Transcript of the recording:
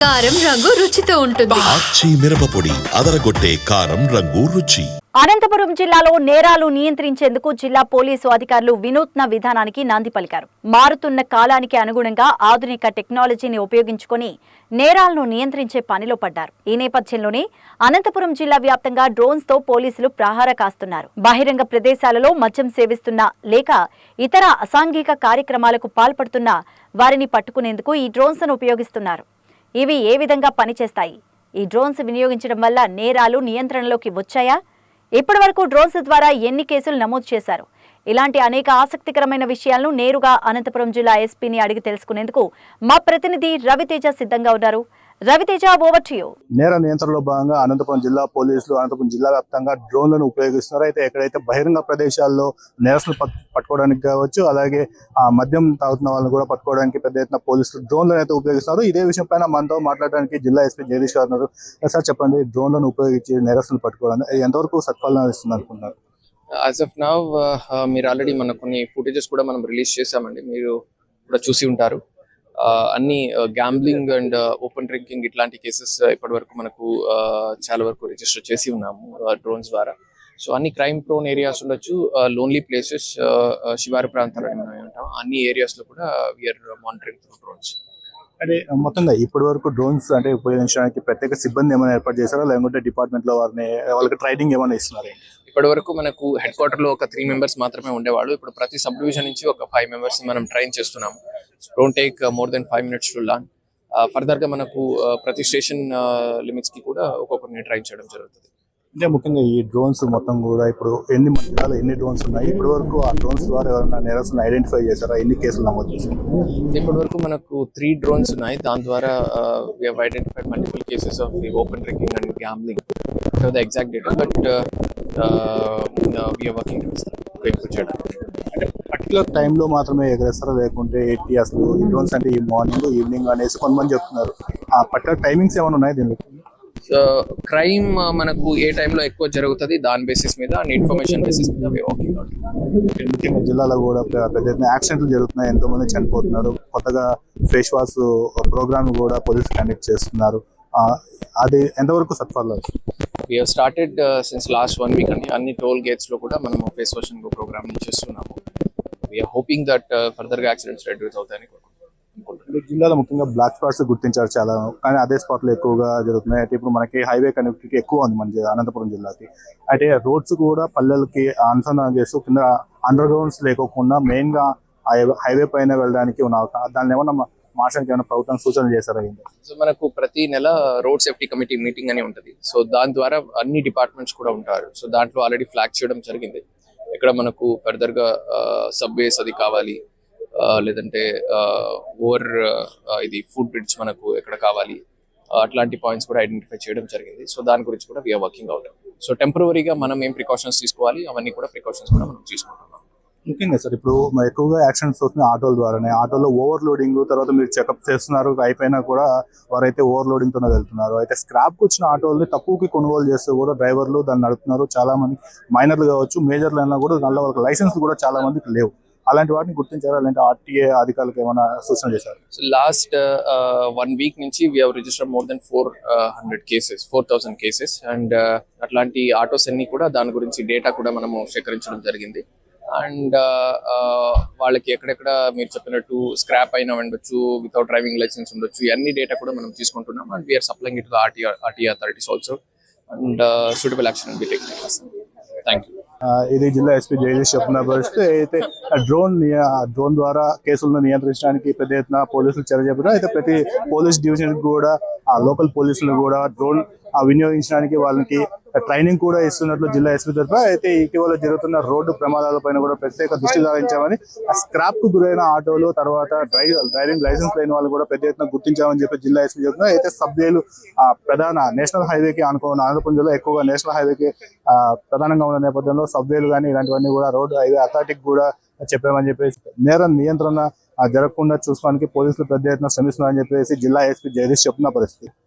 కారం రంగు రుచితో ఉంటుంది. ఆచి మిరపపొడి అదరగొట్టే కారం రంగు రుచి. అనంతపురం జిల్లాలో నేరాలు నియంత్రించేందుకు జిల్లా పోలీసు అధికారులు వినూత్న విధానానికి నాంది పలికారు. మారుతున్న కాలానికి అనుగుణంగా ఆధునిక టెక్నాలజీని ఉపయోగించుకొని నేరాలను నియంత్రించే పనిలో పడ్డారు. ఈ నేపథ్యంలోనే అనంతపురం జిల్లా వ్యాప్తంగా డ్రోన్స్తో పోలీసులు ప్రహార కాస్తున్నారు. బహిరంగ ప్రదేశాలలో మద్యం సేవిస్తున్న లేక ఇతర అసాంఘిక కార్యక్రమాలకు పాల్పడుతున్న వారిని పట్టుకునేందుకు ఈ డ్రోన్స్ను ఉపయోగిస్తున్నారు. ఇవి ఏ విధంగా పనిచేస్తాయి? ఈ డ్రోన్స్ వినియోగించడం వల్ల నేరాలు నియంత్రణలోకి వచ్చాయా? ఇప్పటి వరకు డ్రోన్స్ ద్వారా ఎన్ని కేసులు నమోదు చేశారు? ఇలాంటి అనేక ఆసక్తికరమైన విషయాలను నేరుగా అనంతపురం జిల్లా ఎస్పీని అడిగి తెలుసుకునేందుకు మా ప్రతినిధి రవితేజ సిద్ధంగా ఉన్నారు. Raviteja over to you. నేర నియంత్రణలో భాగంగా అనంతపురం జిల్లా పోలీసులు అనంతపురం జిల్లా వ్యాప్తంగా డ్రోన్లను ఉపయోగిస్తున్నారు. అయితే ఎక్కడైతే బహిరంగ ప్రదేశాల్లో నేరస్తులు పట్- పట్టుకోవడానికి కావచ్చు అలాగే ఆ మద్యం తాగుతున్న వాళ్ళని కూడా పట్టుకోవడానికి పెద్ద ఎత్తున పోలీసులు డ్రోన్లను అయితే ఉపయోగిస్తున్నారు. ఇదే విషయం పైన మనతో మాట్లాడడానికి జిల్లా ఎస్పీ జగదీష్ గారు ఉన్నారు. సార్ చెప్పండి డ్రోన్లను ఉపయోగించి నేరస్తులు పట్టుకోవడానికి ఎంతవరకు సత్ఫలం ఇస్తుంది అనుకుంటున్నారు? యాజ్ ఆఫ్ నవ్ మీరు ఆల్రెడీ మన కొన్ని ఫుటేజెస్ కూడా మనం రిలీజ్ చేసామండి మీరు కూడా చూసి ఉంటారు. అన్ని గ్యాంబ్లింగ్ అండ్ ఓపెన్ డ్రింకింగ్ ఇట్లాంటి కేసెస్ ఇప్పటి వరకు మనకు uh, చాలా వరకు రిజిస్టర్ చేసి ఉన్నాము డ్రోన్స్ ద్వారా. సో అన్ని క్రైమ్ ప్రోన్ ఏరియాస్ ఉండొచ్చు లోన్లీ ప్లేసెస్ శివారు ప్రాంతాలు అని మనం అంటాం. అన్ని ఏరియాస్లో కూడా వీఆర్ మానిటరింగ్ త్రూ డ్రోన్స్ అంటే మొత్తంగా ఇప్పటి వరకు డ్రోన్స్ అంటే ఉపయోగించడానికి ప్రత్యేక సిబ్బంది ఏమైనా ఏర్పాటు చేశారా? లేకుంటే డిపార్ట్మెంట్లో వారిని వాళ్ళకి ట్రైనింగ్ ఏమైనా ఇస్తున్నారు? ఇప్పటి వరకు మనకు హెడ్ క్వార్టర్లో ఒక త్రీ మెంబర్స్ మాత్రమే ఉండేవాళ్ళు. ఇప్పుడు ప్రతి సబ్ డివిజన్ నుంచి ఒక ఫైవ్ మెంబర్స్ మనం ట్రైన్ చేస్తున్నాము. Don't take more than five minutes to lawn ఫర్దర్గా మనకు uh, ప్రతి స్టేషన్ లిమిట్స్కి కూడా ఒక్కొక్కరిని ట్రైన్ చేయడం జరుగుతుంది. అంటే ముఖ్యంగా ఈ డ్రోన్స్ మొత్తం కూడా ఇప్పుడు ఎన్ని మందిరాలు ఎన్ని డ్రోన్స్ ఉన్నాయి? ఇప్పటి వరకు ఆ డ్రోన్స్ ద్వారా ఎవరైనా నేరస్తులను ఐడెంటిఫై చేశారా? ఎన్ని కేసులు నమోదు చేశారు? ఇప్పటి వరకు మనకు త్రీ డ్రోన్స్ ఉన్నాయి. దాని ద్వారా we identified multiple cases of open drinking and gambling the exact data but working చేయడానికి పర్టికులర్ టైంలో మాత్రమే ఎగరేస్తారా? లేకుంటే ఏంటి అసలు ఈ డ్రోన్స్ అంటే ఈ మార్నింగ్ ఈవినింగ్ అనేసి కొంతమంది చెప్తున్నారు. ఆ పర్టికులర్ టైమింగ్స్ ఏమైనా ఉన్నాయి దీనికి సో క్రైమ్ మనకు ఏ టైంలో ఎక్కువ జరుగుతుంది? దాని బేసిస్ మీద అండ్ ఇన్ఫర్మేషన్ బేసిస్ మీద ముఖ్యంగా జిల్లాలో కూడా పెద్ద ఎత్తున యాక్సిడెంట్లు జరుగుతున్నాయి. ఎంతో మంది చనిపోతున్నారు. కొత్తగా ఫేస్ వాష్ ప్రోగ్రామ్ కూడా పోలీసు కండక్ట్ చేస్తున్నారు. అది ఎంతవరకు సత్ఫలం we have started since last one week అండి అన్ని టోల్ గేట్స్లో కూడా మనం ఫేస్ వాష్ ప్రోగ్రామ్ చేస్తున్నాము. వీఆర్ హోపింగ్ దట్ ఫర్దర్గా యాక్సిడెంట్స్ రెడ్యూస్ అవుతాయని జిల్లాలో ముఖ్యంగా బ్లాక్ స్పాట్స్ గుర్తించారు చాలా కానీ అదే స్పాట్లో ఎక్కువగా జరుగుతున్నాయి. అయితే ఇప్పుడు మనకి హైవే కనెక్టివిటీ ఎక్కువ ఉంది మన అనంతపురం జిల్లాకి. అయితే రోడ్స్ కూడా పల్లెలకి అనుసంధానం చేస్తూ కింద అండర్ గ్రౌండ్స్ లేకోకుండా మెయిన్గా హైవే పైన వెళ్ళడానికి ఉన్న దాన్ని ఏమన్నా మార్చడానికి ఏమైనా ప్రభుత్వం సూచనలు చేశారా సో మనకు ప్రతి నెల రోడ్ సేఫ్టీ కమిటీ మీటింగ్ అని ఉంటుంది. సో దాని ద్వారా అన్ని డిపార్ట్మెంట్స్ కూడా ఉంటారు. సో దాంట్లో ఆల్రెడీ ఫ్లాగ్ చేయడం జరిగింది. ఇక్కడ మనకు ఫర్దర్గా సబ్వేస్ అది కావాలి ఆ, లేదంటే ఓవర్ ఇది ఫుడ్ బ్రిడ్జ్ మనకు ఎక్కడ కావాలి అట్లాంటి పాయింట్స్ కూడా ఐడెంటిఫై చేయడం జరిగింది. సో దాని గురించి కూడా వీఆర్ వర్కింగ్ అవుట్ సో టెంపరీగా మనం ఏం ప్రికాషన్స్ తీసుకోవాలి అవన్నీ కూడా ప్రికాషన్స్ కూడా మనం తీసుకుంటాం. ముఖ్యంగా సార్ ఇప్పుడు ఎక్కువగా యాక్సిడెంట్స్ వస్తున్నాయి ఆటోల ద్వారానే. ఆటోలో ఓవర్లోడింగ్ తర్వాత మీరు చెకప్ చేస్తున్నారు అయిపోయినా కూడా వారైతే ఓవర్లోడింగ్ తోనే వెళ్తున్నారు. అయితే స్క్రాప్కి వచ్చిన ఆటోల్ని తక్కువకి కొనుగోలు చేస్తూ కూడా డ్రైవర్లు దాన్ని నడుపుతున్నారు. చాలా మంది మైనర్లు కావచ్చు మేజర్లు అయినా కూడా దానిలో వాళ్ళకి లైసెన్స్ కూడా చాలా మందికి లేవు. అలాంటి వాటిని గుర్తించారా? లేదంటే ఆర్టీఏ అధికారులకు ఏమైనా సూచన చేశారు? సో లాస్ట్ వన్ వీక్ నుంచి we register more than four hundred cases four thousand cases and అట్లాంటి ఆటోస్ అన్ని కూడా దాని గురించి డేటా కూడా మనము సేకరించడం జరిగింది. అండ్ వాళ్ళకి ఎక్కడెక్కడ మీరు చెప్పినట్టు స్క్రాప్ అయినా ఉండొచ్చు వితౌట్ డ్రైవింగ్ లైసెన్స్ ఉండొచ్చు ఇవన్నీ డేటా కూడా మనం తీసుకుంటున్నాం and we are supplying it RT RT authorities also and suitable action be take thank you ఇది జిల్లా ఎస్పీ జగదీష్ చెప్తున్న పరిస్థితి. అయితే డ్రోన్ డ్రోన్ ద్వారా కేసులను నియంత్రించడానికి పెద్ద ఎత్తున పోలీసులు చర్య చెప్పారు అయితే ప్రతి పోలీస్ డివిజన్ కూడా ఆ లోకల్ పోలీసులు కూడా డ్రోన్ వినియోగించడానికి వాళ్ళకి ట్రైనింగ్ కూడా ఇస్తున్నట్లు జిల్లా ఎస్పీ తరఫున అయితే ఇటీవల జరుగుతున్న రోడ్డు ప్రమాదాలపైన కూడా ప్రత్యేక దృష్టి సారించామని స్క్రాప్కు గురైన ఆటోలు తర్వాత డ్రైవర్ డ్రైవింగ్ లైసెన్స్ లేని వాళ్ళు కూడా పెద్ద ఎత్తున గుర్తించామని చెప్పి జిల్లా ఎస్పీ చెప్తున్నారు అయితే సభ్యులు ఆ ప్రధాన నేషనల్ హైవేకి అనుకున్న ఆంధ్రప్రదేశ్ జిల్లా ఎక్కువగా నేషనల్ హైవేకి ప్రధానంగా ఉన్న నేపథ్యంలో సబ్వేలు కానీ ఇలాంటివన్నీ కూడా రోడ్డు హైవే అథారిటీకి కూడా చెప్పామని చెప్పేసి నేర నియంత్రణ జరగకుండా చూసుకోవడానికి పోలీసులు పెద్ద ఎత్తున శ్రమిస్తున్నారని చెప్పేసి జిల్లా ఎస్పీ జగదీష్ చెప్తున్న పరిస్థితి.